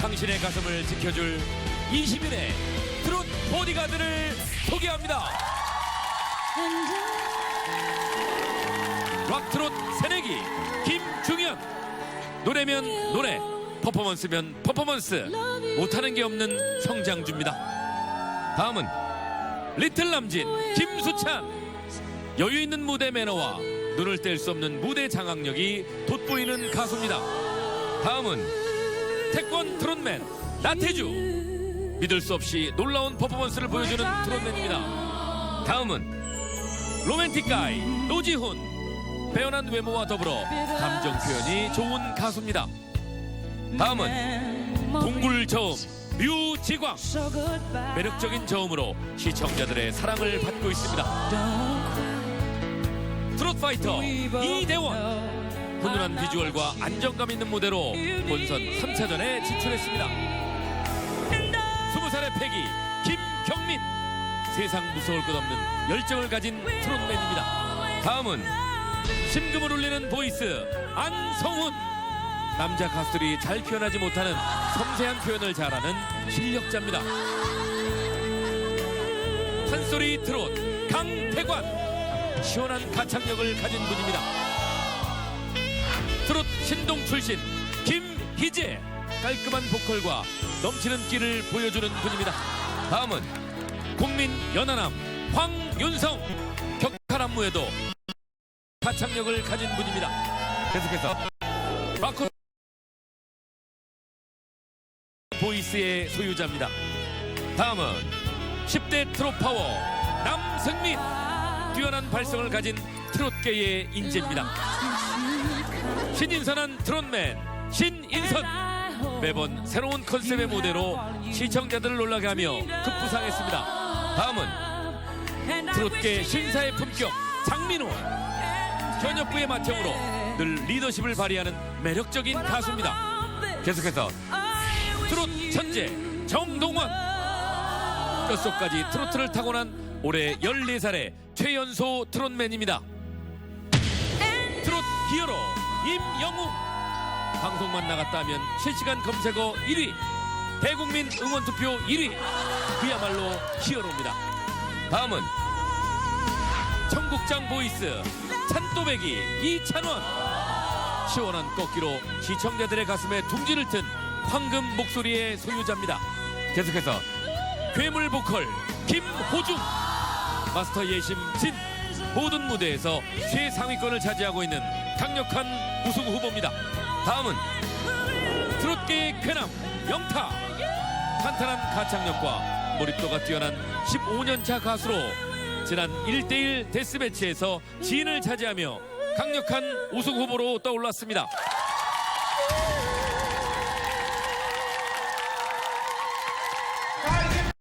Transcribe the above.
당신의 가슴을 지켜줄 20인의 트롯 보디가드를 소개합니다. 락트롯 새내기 김중현 노래면 노래 퍼포먼스면 퍼포먼스 못하는 게 없는 성장주입니다. 다음은 리틀 남진 김수찬 여유 있는 무대 매너와 눈을 뗄 수 없는 무대 장악력이 돋보이는 가수입니다. 다음은 태권 트롯맨 나태주 믿을 수 없이 놀라운 퍼포먼스를 보여주는 트롯맨입니다. 다음은 로맨틱 가이 노지훈 빼어난 외모와 더불어 감정 표현이 좋은 가수입니다. 다음은 동굴 저음 류지광 매력적인 저음으로 시청자들의 사랑을 받고 있습니다. 트롯 파이터 이대원 훈훈한 비주얼과 안정감 있는 무대로 본선 3차전에 진출했습니다. 20살의 패기 김경민 세상 무서울 것 없는 열정을 가진 트롯맨입니다. 다음은 심금을 울리는 보이스 안성훈 남자 가수들이 잘 표현하지 못하는 섬세한 표현을 잘하는 실력자입니다. 판소리 트롯 강태관 시원한 가창력을 가진 분입니다. 신동 출신 김희재 깔끔한 보컬과 넘치는 끼를 보여주는 분입니다. 다음은 국민 연하남 황윤성 격한 안무에도 가창력을 가진 분입니다. 계속해서 마커 보이스의 소유자입니다. 다음은 10대 트롯 파워 남승민 뛰어난 발성을 가진 트롯계의 인재입니다. 신인선한 트롯맨 신인선 매번 새로운 컨셉의 무대로 시청자들을 놀라게 하며 급부상했습니다. 다음은 트롯계 신사의 품격 장민호 현역부의 맏형으로 늘 리더십을 발휘하는 매력적인 가수입니다. 계속해서 트롯 천재 정동원 뼛속까지 트로트를 타고난 올해 14살의 최연소 트롯맨입니다. 트롯 히어로 임영웅 방송만 나갔다 하면 실시간 검색어 1위 대국민 응원 투표 1위 그야말로 히어로입니다. 다음은 청국장 보이스 찬또배기 이찬원 시원한 꺾기로 시청자들의 가슴에 둥지를 튼 황금 목소리의 소유자입니다. 계속해서 괴물 보컬 김호중 마스터 예심 진 모든 무대에서 최상위권을 차지하고 있는 강력한 우승 후보입니다. 다음은 트롯계의 쾌남 영타 탄탄한 가창력과 몰입도가 뛰어난 15년차 가수로 지난 1대1 데스매치에서 진을 차지하며 강력한 우승 후보로 떠올랐습니다.